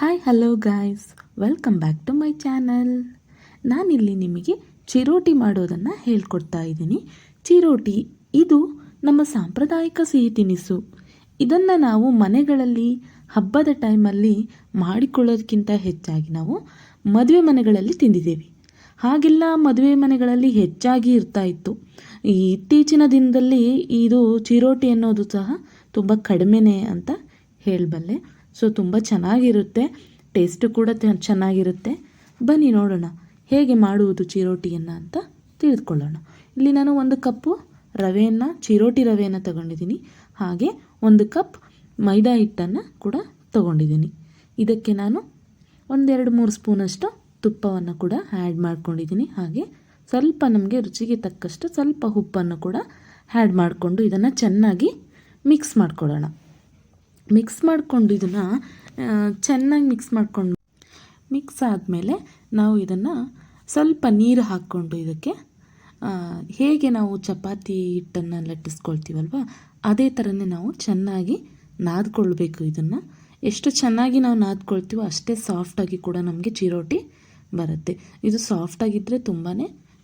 Hi hello guys welcome back to my channel ನಾನಿಲ್ಲಿ ನಿಮಗೆ ಚಿರೋಟಿ ಮಾಡೋದನ್ನು ಹೇಳ್ಕೊಡ್ತಾ ಇದ್ದೀನಿ. ಚಿರೋಟಿ, ಇದು ನಮ್ಮ ಸಾಂಪ್ರದಾಯಿಕ ಸಿಹಿ ತಿನಿಸು. ಇದನ್ನು ನಾವು ಮನೆಗಳಲ್ಲಿ, ಹಬ್ಬದ ಟೈಮಲ್ಲಿ ಮಾಡಿಕೊಳ್ಳೋದಕ್ಕಿಂತ ಹೆಚ್ಚಾಗಿ ನಾವು ಮದುವೆ ಮನೆಗಳಲ್ಲಿ ತಿಂದಿದ್ದೇವೆ. ಹಾಗೆಲ್ಲ ಮದುವೆ ಮನೆಗಳಲ್ಲಿ ಹೆಚ್ಚಾಗಿ ಇರ್ತಾ ಇತ್ತು. ಇತ್ತೀಚಿನ ದಿನದಲ್ಲಿ ಇದು ಚಿರೋಟಿ ಅನ್ನೋದು ಸಹ ತುಂಬ ಕಡಿಮೆನೇ ಅಂತ ಹೇಳಬಲ್ಲೆ. ಸೊ ತುಂಬ ಚೆನ್ನಾಗಿರುತ್ತೆ ಟೇಸ್ಟು ಕೂಡ ಚೆನ್ನಾಗಿರುತ್ತೆ. ಬನ್ನಿ ನೋಡೋಣ, ಹೇಗೆ ಮಾಡುವುದು ಚಿರೋಟಿಯನ್ನು ಅಂತ ತಿಳಿದುಕೊಳ್ಳೋಣ. ಇಲ್ಲಿ ನಾನು ಒಂದು ಕಪ್ಪು ರವೆಯನ್ನು, ಚಿರೋಟಿ ರವೆಯನ್ನು ತಗೊಂಡಿದ್ದೀನಿ. ಹಾಗೆ ಒಂದು ಕಪ್ ಮೈದಾ ಹಿಟ್ಟನ್ನು ಕೂಡ ತಗೊಂಡಿದ್ದೀನಿ. ಇದಕ್ಕೆ ನಾನು ಒಂದೆರಡು ಮೂರು ಸ್ಪೂನಷ್ಟು ತುಪ್ಪವನ್ನು ಕೂಡ ಆ್ಯಡ್ ಮಾಡ್ಕೊಂಡಿದ್ದೀನಿ. ಹಾಗೆ ಸ್ವಲ್ಪ ನಮಗೆ ರುಚಿಗೆ ತಕ್ಕಷ್ಟು ಸ್ವಲ್ಪ ಉಪ್ಪನ್ನು ಕೂಡ ಆ್ಯಡ್ ಮಾಡಿಕೊಂಡು ಇದನ್ನು ಚೆನ್ನಾಗಿ ಮಿಕ್ಸ್ ಮಾಡ್ಕೊಳ್ಳೋಣ. ಮಿಕ್ಸ್ ಮಾಡಿಕೊಂಡು ಇದನ್ನು ಚೆನ್ನಾಗಿ ಮಿಕ್ಸ್ ಮಾಡ್ಕೊಂಡು ಮಿಕ್ಸ್ ಆದಮೇಲೆ ನಾವು ಇದನ್ನು ಸ್ವಲ್ಪ ನೀರು ಹಾಕ್ಕೊಂಡು ಇದಕ್ಕೆ ಹೇಗೆ ನಾವು ಚಪಾತಿ ಹಿಟ್ಟನ್ನು ಲಟ್ಟಿಸ್ಕೊಳ್ತೀವಲ್ವ, ಅದೇ ಥರನೇ ನಾವು ಚೆನ್ನಾಗಿ ನಾದ್ಕೊಳ್ಬೇಕು ಇದನ್ನು. ಎಷ್ಟು ಚೆನ್ನಾಗಿ ನಾವು ನಾದ್ಕೊಳ್ತೀವೋ ಅಷ್ಟೇ ಸಾಫ್ಟಾಗಿ ಕೂಡ ನಮಗೆ ಚಿರೋಟಿ ಬರುತ್ತೆ. ಇದು ಸಾಫ್ಟಾಗಿದ್ದರೆ ತುಂಬಾ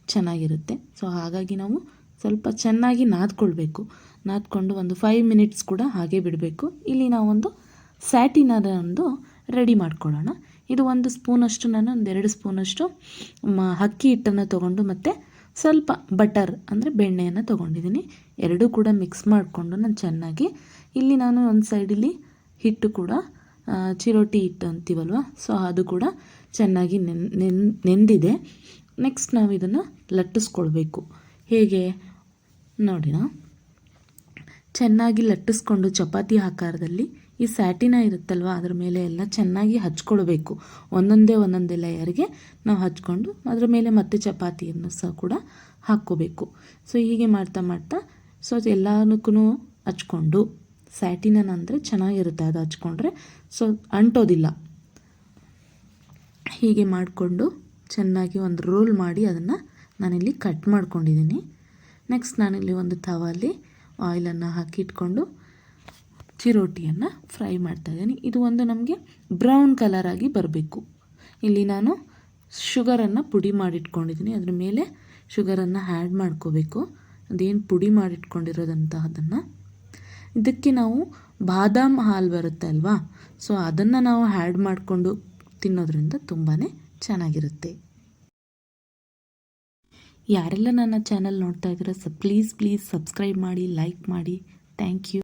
ಚೆನ್ನಾಗಿರುತ್ತೆ. ಸೊ ಹಾಗಾಗಿ ನಾವು ಸ್ವಲ್ಪ ಚೆನ್ನಾಗಿ ನಾದ್ಕೊಳ್ಬೇಕು. ನಾದ್ಕೊಂಡು ಒಂದು ಫೈವ್ ಮಿನಿಟ್ಸ್ ಕೂಡ ಹಾಗೆ ಬಿಡಬೇಕು. ಇಲ್ಲಿ ನಾವೊಂದು ಸ್ಯಾಟಿನದ ಒಂದು ರೆಡಿ ಮಾಡ್ಕೊಳ್ಳೋಣ. ಇದು ಒಂದು ಸ್ಪೂನಷ್ಟು, ನಾನು ಒಂದೆರಡು ಸ್ಪೂನಷ್ಟು, ಮ, ಅಕ್ಕಿ ಹಿಟ್ಟನ್ನು ತೊಗೊಂಡು ಮತ್ತು ಸ್ವಲ್ಪ ಬಟರ್ ಅಂದರೆ ಬೆಣ್ಣೆಯನ್ನು ತೊಗೊಂಡಿದ್ದೀನಿ. ಎರಡೂ ಕೂಡ ಮಿಕ್ಸ್ ಮಾಡಿಕೊಂಡು ನಾನು ಚೆನ್ನಾಗಿ. ಇಲ್ಲಿ ನಾನು ಒಂದು ಸೈಡಲ್ಲಿ ಹಿಟ್ಟು ಕೂಡ ಚಿರೋಟಿ ಹಿಟ್ಟು ಅಂತೀವಲ್ವ? ಸೊ ಅದು ಕೂಡ ಚೆನ್ನಾಗಿ ನೆನ್ ನೆಂದಿದೆ. ನೆಕ್ಸ್ಟ್ ನಾವು ಇದನ್ನು ಲಟ್ಟಿಸ್ಕೊಳ್ಬೇಕು. ಹೇಗೆ? ನೋಡಿ ನಾ ಚೆನ್ನಾಗಿ ಲಟ್ಟಿಸ್ಕೊಂಡು ಚಪಾತಿ ಆಕಾರದಲ್ಲಿ ಈ ಸ್ಯಾಟಿನ ಇರುತ್ತಲ್ವ, ಅದ್ರ ಮೇಲೆ ಎಲ್ಲ ಚೆನ್ನಾಗಿ ಹಚ್ಕೊಳ್ಬೇಕು. ಒಂದೊಂದೇ ಒಂದೊಂದೇ ಲೇಯರ್ಗೆ ನಾವು ಹಚ್ಕೊಂಡು ಅದರ ಮೇಲೆ ಮತ್ತೆ ಚಪಾತಿಯನ್ನು ಸಹ ಕೂಡ ಹಾಕ್ಕೋಬೇಕು. ಸೊ ಹೀಗೆ ಮಾಡ್ತಾ ಮಾಡ್ತಾ ಸೊ ಎಲ್ಲನಕ್ಕೂ ಹಚ್ಕೊಂಡು, ಸ್ಯಾಟಿನ ಅಂದರೆ ಚೆನ್ನಾಗಿರುತ್ತೆ ಅದು ಹಚ್ಕೊಂಡ್ರೆ. ಸೊ ಅಂಟೋದಿಲ್ಲ. ಹೀಗೆ ಮಾಡಿಕೊಂಡು ಚೆನ್ನಾಗಿ ಒಂದು ರೋಲ್ ಮಾಡಿ ಅದನ್ನು ನಾನಿಲ್ಲಿ ಕಟ್ ಮಾಡ್ಕೊಂಡಿದ್ದೀನಿ. ನೆಕ್ಸ್ಟ್ ನಾನಿಲ್ಲಿ ಒಂದು ತವಲ್ಲಿ ಆಯಿಲನ್ನು ಹಾಕಿಟ್ಕೊಂಡು ಚಿರೋಟಿಯನ್ನು ಫ್ರೈ ಮಾಡ್ತಾ ಇದ್ದೀನಿ. ಇದು ಒಂದು ನಮಗೆ ಬ್ರೌನ್ ಕಲರಾಗಿ ಬರಬೇಕು. ಇಲ್ಲಿ ನಾನು ಶುಗರನ್ನು ಪುಡಿ ಮಾಡಿಟ್ಕೊಂಡಿದ್ದೀನಿ. ಅದ್ರ ಮೇಲೆ ಶುಗರನ್ನು ಆ್ಯಡ್ ಮಾಡ್ಕೋಬೇಕು. ಅದೇನು ಪುಡಿ ಮಾಡಿಟ್ಕೊಂಡಿರೋದಂತಹದನ್ನು. ಇದಕ್ಕೆ ನಾವು ಬಾದಾಮ್ ಹಾಲು ಬರುತ್ತೆ ಅಲ್ವಾ? ಸೊ ಅದನ್ನು ನಾವು ಆ್ಯಡ್ ಮಾಡಿಕೊಂಡು ತಿನ್ನೋದ್ರಿಂದ ತುಂಬಾ ಚೆನ್ನಾಗಿರುತ್ತೆ. ಯಾರೆಲ್ಲ ನನ್ನ ಚಾನಲ್ ನೋಡ್ತಾ ಇದ್ದೀರಾ ಸ ಪ್ಲೀಸ್ ಪ್ಲೀಸ್ ಸಬ್ಸ್ಕ್ರೈಬ್ ಮಾಡಿ ಲೈಕ್ ಮಾಡಿ. Thank you